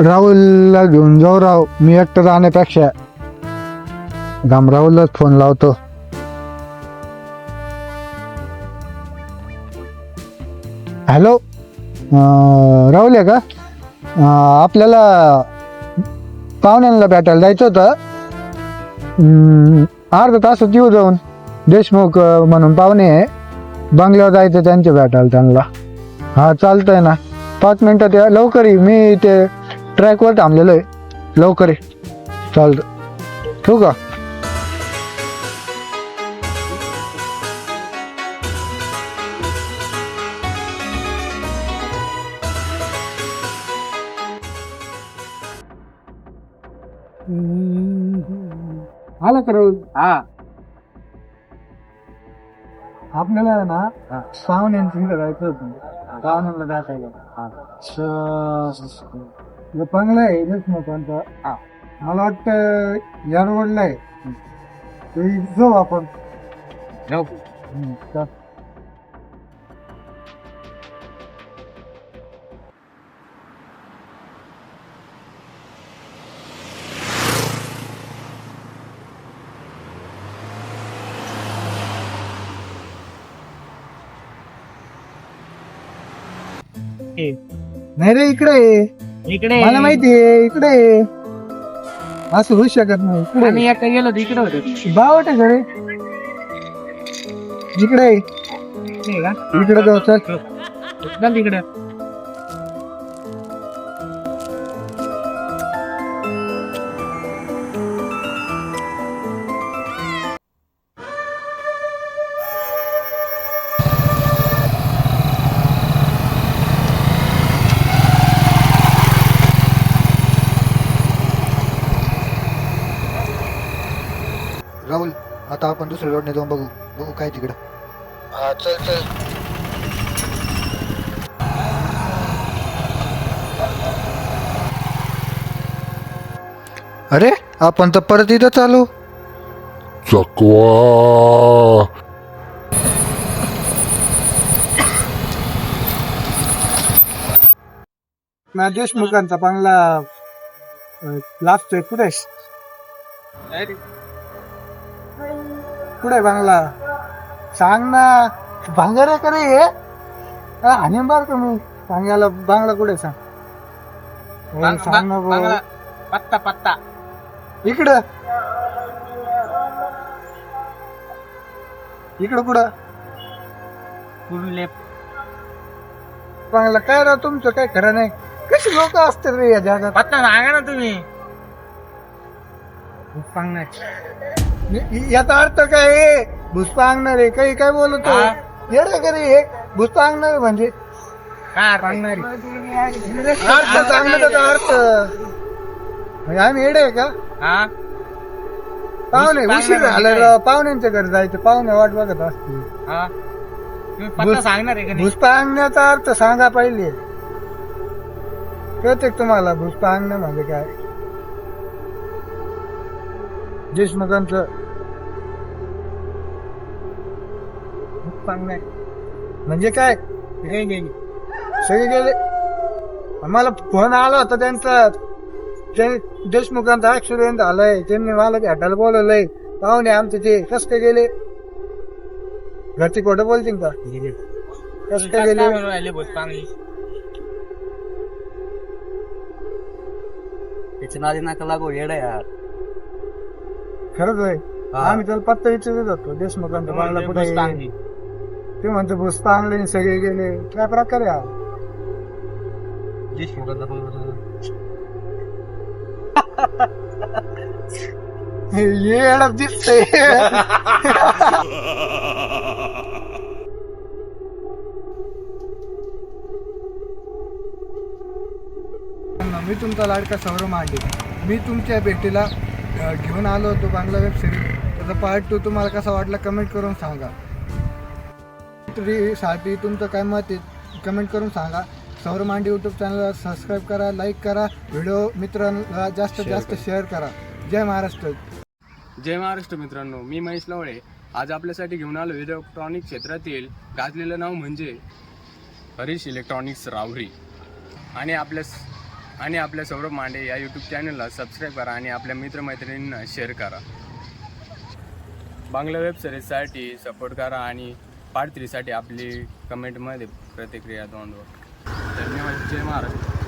राहुलला घेऊन जाऊ राव. मी एकटं राहण्यापेक्षा गाम राहुललाच फोन लावतो. हॅलो राहुल आहे का? अं, आपल्याला पाहुण्यांना भेटायला जायचं होतं. अं, अर्धा तासात येऊ जाऊन. देशमुख अं, म्हणून पाहुणे आहे. बंगल्यावर जायचं त्यांच्या भेटायला त्यांना. हा चालतंय ना. पाच मिनिटात या लवकर ये. मी ते ट्रॅकवर थांबलेलो आहे. लवकर ये. चालतं. ठेवू का? आलं का राहुल हा. आपल्याला ना पाहुण्यांचं इथं जायचं होतं. पाहुण्यांना दाखवायला. हे बंगला आहे देशमुखांचा हा. मला वाटतं या रोडला आहे ते जाऊ आपण जाऊ हम्म, चल. नाही रे इकडे आहे. इकडे. मला माहिती आहे इकडे. असं होऊ शकत नाही इकडे आम्ही एकटा गेलो तिकडे होतो. बावट आहे घरे इकडे का? इकडे जाऊ चल. चल तिकडे. राहुल आता आपण दुसऱ्या रोडने जाऊन बघू. बघू काय तिकडं. हा चल चल. अरे आपण तर परत इथं चालू. चकवा. ना देशमुखांचा चांगला लास्ट कुठे कुठे बांगला? सांग ना. भांगर आहे का रे हे? हाणे बार मी सांगायला बांगला कुठे सांग. हे सांग ना भाऊ. पत्ता पत्ता. इकडं. इकडं कुठं? कुर्ले बांगला काय राव तुमचं? काय खरं नाही. कशी लोक असतात रे या जगात? पत्ता सांगा ना तुम्ही. सांगणार य- याचा अर्थ काय आहे? भुसपा अंगणार आहे काही काय बोलतो. येडे का रे हे. भुसपा अंगणार म्हणजे सांगणारी. अर्थ त्याचा अर्थ. म्हणजे आम्ही येडे आहे का? हा? पाहुणे उशीर झाला म्हणजे राव पाहुण्यांच्या घरी जायचं. पाहुणे वाट बघत असतील. हा? तुम्ही पत्ता भुस- सांगणार आहे का नाही? भुसपा अंगण्याचा अर्थ सांगा पहिले. कळते तुम्हाला? भुसपा अंगण म्हणजे काय? देशमुखांचं म्हणजे काय? नाही, नाही, सगळे गेले. मला फोन आला होता त्यांचा. ते देशमुखांचा ऍक्सिडेंट झालाय. त्यांनी मला भेटायला बोलवलंय. पाहुणे आमचे ते कस काय गेले? घरचे खोटं बोलतील का? कस काय गेले? राहिले चांगली. त्याच्या नादी नाका लागू येडा यार. खरंच आहे. आम्ही त्याला पत्ता विचारत होतो देशमुखांचा बांगला कुठे आहे? ते म्हणतो भुसपा आणले सगळे गेले काय प्रकार आहे हा? हे येडा दिसतंय मी तुमचा लाडका सौरव मांडे मी तुमच्या भेटीला घेऊन आलो होतो बांगला वेब सिरीज त्याचा पार्ट टू तुम्हाला कसा वाटला कमेंट करून सांगा. साठी तुमचं काय मत आहे कमेंट करून सांगा. सौर मांडी यूट्यूब चॅनलला सबस्क्राईब करा लाईक करा. व्हिडिओ मित्रांना जास्तीत जास्त शेअर करा. जय महाराष्ट्र. जय महाराष्ट्र मित्रांनो मी महेश लवळे. आज आपल्यासाठी घेऊन आलो इलेक्ट्रॉनिक क्षेत्रातील गाजलेलं नाव म्हणजे हरीश इलेक्ट्रॉनिक्स रावरी आणि आपल्या आणि आपल्या सौरभ मांडे या यूट्यूब चॅनलला सबस्क्राईब करा आणि आपल्या मित्रमैत्रिणींना शेअर करा. बांगला वेब सिरीजसाठी सपोर्ट करा आणि पार्ट थ्रीसाठी आपली कमेंटमध्ये प्रतिक्रिया नोंदवा. धन्यवाद. जय महाराष्ट्र.